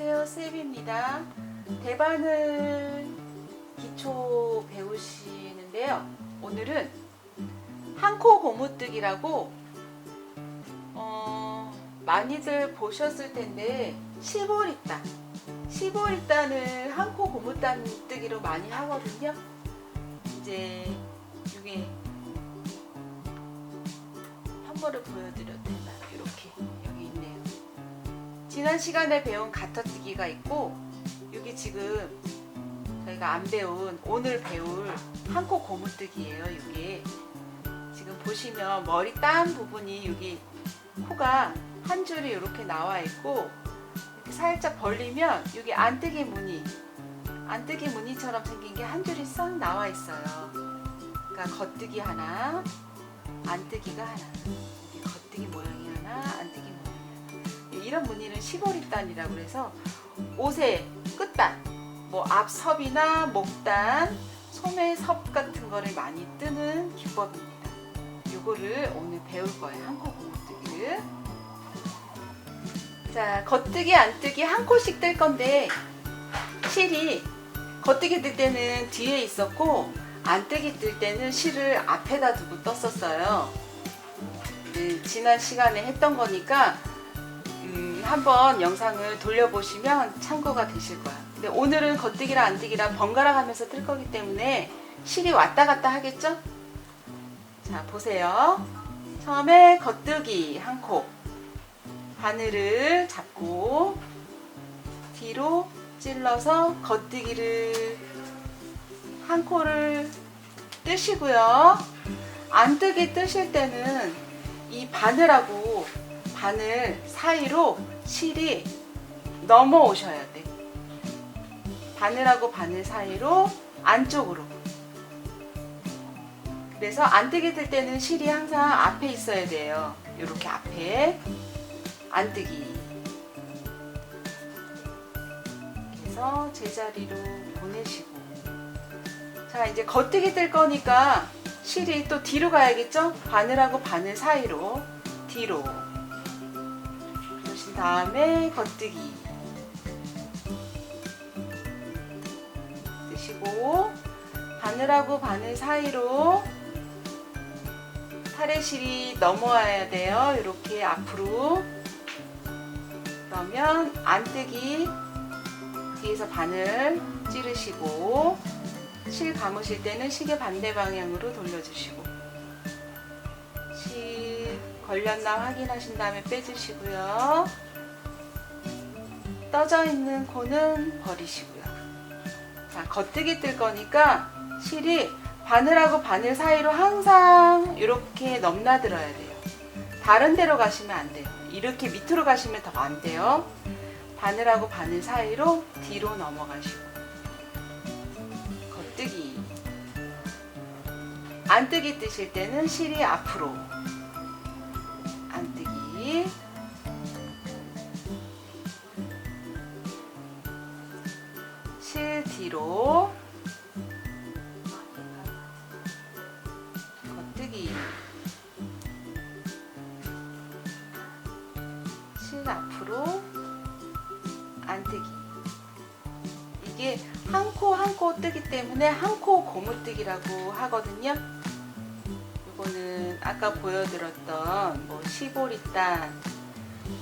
안녕하세요 쌤입니다. 대바늘 기초 배우시는데요. 오늘은 한코 고무뜨기라고 어, 많이들 보셨을 텐데 시보리따. 시보리따는 한코 고무뜨기로 많이 하거든요. 이제 이게 한 번을 보여드려도 되 지난 시간에 배운 가터뜨기가 있고 여기 지금 저희가 안 배운 오늘 배울 한코 고무뜨기예요. 이게 지금 보시면 머리 딴 부분이 여기 코가 한 줄이 이렇게 나와 있고 이렇게 살짝 벌리면 여기 안뜨기 무늬 안뜨기 무늬처럼 생긴 게 한 줄이 싹 나와 있어요. 그러니까 겉뜨기 하나, 안뜨기가 하나, 겉뜨기 모양이 하나, 안뜨기 이런 무늬는 시보리단이라고 그래서 옷의 끝단, 뭐 앞섭이나 목단, 소매섭 같은 거를 많이 뜨는 기법입니다. 요거를 오늘 배울 거예요. 한코 고무뜨기를. 자, 겉뜨기, 안뜨기 한 코씩 뜰 건데 실이 겉뜨기 뜰 때는 뒤에 있었고 안뜨기 뜰 때는 실을 앞에다 두고 떴었어요. 네, 지난 시간에 했던 거니까 음, 한번 영상을 돌려보시면 참고가 되실 거야. 근데 오늘은 겉뜨기랑 안뜨기랑 번갈아 가면서 뜰 거기 때문에 실이 왔다 갔다 하겠죠? 자, 보세요. 처음에 겉뜨기 한 코. 바늘을 잡고 뒤로 찔러서 겉뜨기를 한 코를 뜨시고요. 안뜨기 뜨실 때는 이 바늘하고 바늘 사이로 실이 넘어오셔야 돼. 바늘하고 바늘 사이로 안쪽으로. 그래서 안뜨기 뜰 때는 실이 항상 앞에 있어야 돼요. 이렇게 앞에 안 뜨기. 그래서 제자리로 보내시고. 자, 이제 겉뜨기 뜰 거니까 실이 또 뒤로 가야겠죠? 바늘하고 바늘 사이로 뒤로. 다음에 겉뜨기. 뜨시고 바늘하고 바늘 사이로 타레실이 넘어와야 돼요. 이렇게 앞으로. 그러면 안뜨기 뒤에서 바늘 찌르시고 실 감으실 때는 시계 반대 방향으로 돌려주시고 실 걸렸나 확인하신 다음에 빼주시고요. 떠져 있는 코는 버리시고요. 자, 겉뜨기 뜰 거니까 실이 바늘하고 바늘 사이로 항상 이렇게 넘나들어야 돼요. 다른 데로 가시면 안 돼요. 이렇게 밑으로 가시면 더 안 돼요. 바늘하고 바늘 사이로 뒤로 넘어가시고 겉뜨기 안 뜨기 뜨실 때는 실이 앞으로 뒤로 겉뜨기. 실 앞으로 안뜨기. 이게 한 코 한 코 뜨기 때문에 한 코 고무뜨기라고 하거든요. 이거는 아까 보여드렸던 뭐 시보리단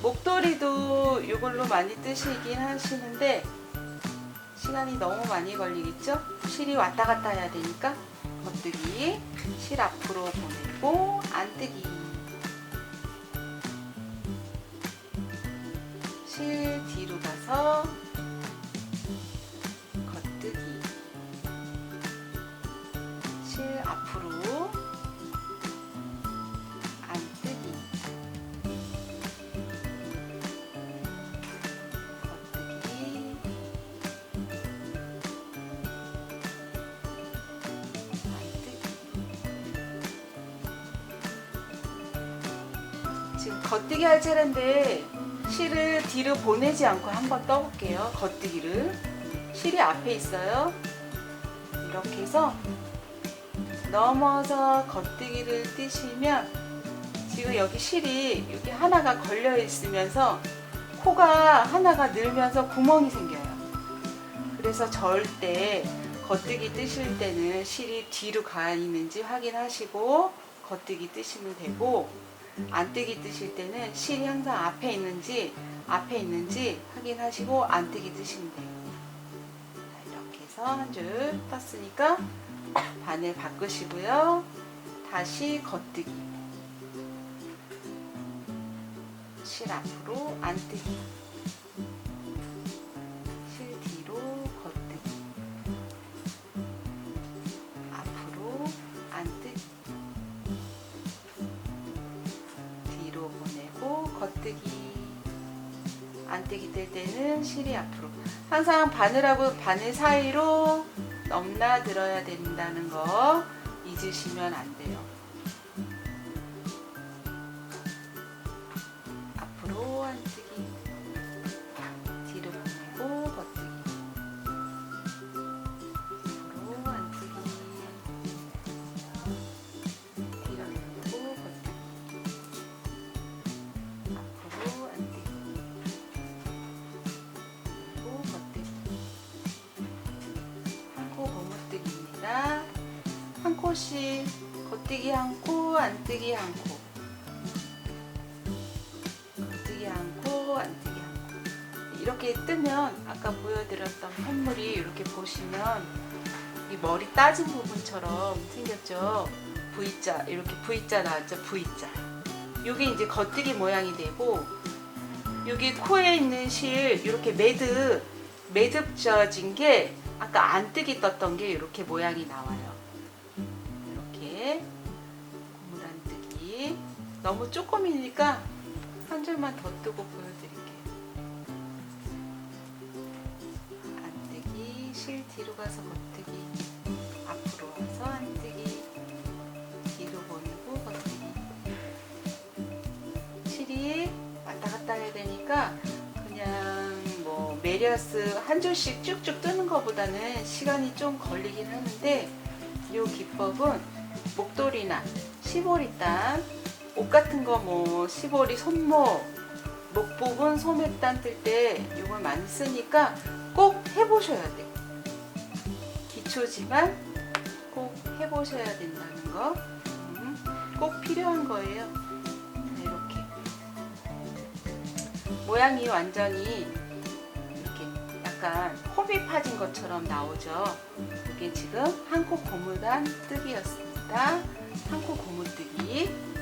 목도리도 이걸로 많이 뜨시긴 하시는데 시간이 너무 많이 걸리겠죠? 실이 왔다 갔다 해야 되니까 겉뜨기 실 앞으로 보내고 안뜨기 실 뒤로 가서 지금 겉뜨기 할 차례인데 실을 뒤로 보내지 않고 한번 떠볼게요. 겉뜨기를. 실이 앞에 있어요. 이렇게 해서 넘어서 겉뜨기를 뜨시면 지금 여기 실이 여기 하나가 걸려 있으면서 코가 하나가 늘면서 구멍이 생겨요. 그래서 절대 겉뜨기 뜨실 때는 실이 뒤로 가 있는지 확인하시고 겉뜨기 뜨시면 되고 안 뜨기 뜨실 때는 실이 항상 앞에 있는지 앞에 있는지 확인하시고 안 뜨기 뜨시면 돼요. 자, 이렇게 해서 한 줄 떴으니까 바늘 바꾸시고요. 다시 겉뜨기. 실 앞으로 안 뜨기. 뜨기. 안 뜨기 뜰 때는 실이 앞으로. 항상 바늘하고 바늘 사이로 넘나들어야 된다는 거 잊으시면 안 돼요. 코씩 겉뜨기 한 코, 안뜨기 한 코. 겉뜨기 한 코, 안뜨기 한 코. 이렇게 뜨면 아까 보여드렸던 콧물이 이렇게 보시면 이 머리 따진 부분처럼 생겼죠. V자 이렇게 V자 나왔죠. V자. 이게 이제 겉뜨기 모양이 되고 여기 코에 있는 실 이렇게 매듭 매듭 져진 게 아까 안 뜨기 떴던 게 이렇게 모양이 나와요. 너무 조금이니까 한 줄만 더 뜨고 보여드릴게요. 안 뜨기 실 뒤로 가서 겉뜨기 앞으로 와서 안 뜨기 뒤로 보내고 겉뜨기 실이 왔다 갔다 해야 되니까 그냥 뭐 메리아스 한 줄씩 쭉쭉 뜨는 것보다는 시간이 좀 걸리긴 하는데 이 기법은 목도리나 시보리단 옷 같은 거 뭐 시보리 손목 목 부분 소매단 뜰 때 이걸 많이 쓰니까 꼭 해보셔야 돼요. 기초지만 꼭 해보셔야 된다는 거. 음, 꼭 필요한 거예요. 자, 이렇게. 모양이 완전히 이렇게 약간 호비 파진 것처럼 나오죠. 이게 지금 한코 고무단 뜨기였습니다. 한코 고무뜨기.